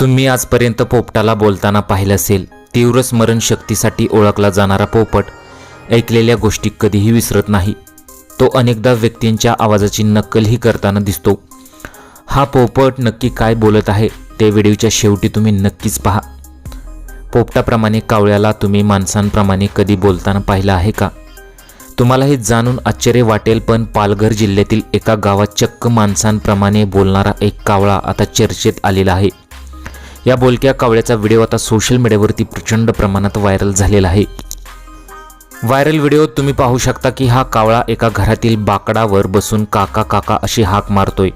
तुम्ही आजपर्यंत पोपटाला बोलताना पाहिलं असेल तीव्र स्मरणशक्तीसाठी ओळखला जाणारा पोपट ऐकलेल्या गोष्टी कधीही विसरत नाही. तो अनेकदा व्यक्तींच्या आवाजाची नक्कलही करताना दिसतो. हा पोपट नक्की काय बोलत आहे ते व्हिडिओच्या शेवटी तुम्ही नक्कीच पहा. पोपटाप्रमाणे कावळ्याला तुम्ही माणसांप्रमाणे कधी बोलताना पाहिलं आहे का? तुम्हाला हे जाणून आश्चर्य वाटेल पण पालघर जिल्ह्यातील एका गावात चक्क माणसांप्रमाणे बोलणारा एक कावळा आता चर्चेत आलेला आहे. या बोलक्या कावळ्याचा व्हिडिओ आता सोशल मीडियावरती प्रचंड प्रमाणात व्हायरल झालेला आहे. व्हायरल व्हिडिओ तुम्ही पाहू शकता की हा कावळा एका घरातील बाकडावर बसून काका काका अशी हाक मारतोय.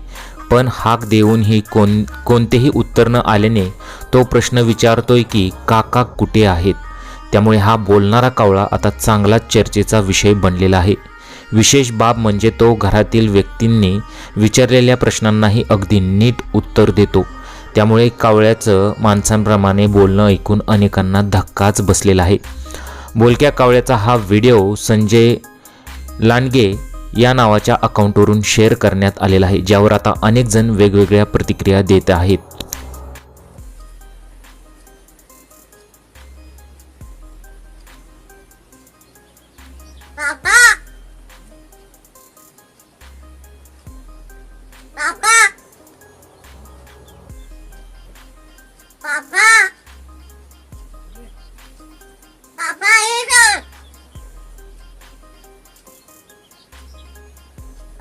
पण हाक देऊनही कोण कोणतेही उत्तर न आल्याने तो प्रश्न विचारतोय की काका कुठे आहेत? त्यामुळे हा बोलणारा कावळा आता चांगलाच चर्चेचा विषय बनलेला आहे. विशेष बाब म्हणजे तो घरातील व्यक्तींनी विचारलेल्या प्रश्नांनाही अगदी नीट उत्तर देतो. त्यामुळे कावळ्याचं माणसांप्रमाणे बोलणं ऐकून अनेकांना धक्काच बसलेला आहे. बोलक्या कावळ्याचा हा व्हिडिओ संजय लांडगे या नावाच्या अकाउंटवरून शेअर करण्यात आलेला आहे ज्यावर आता अनेक जण वेगवेगळ्या प्रतिक्रिया देत आहेत. papá, papá, papá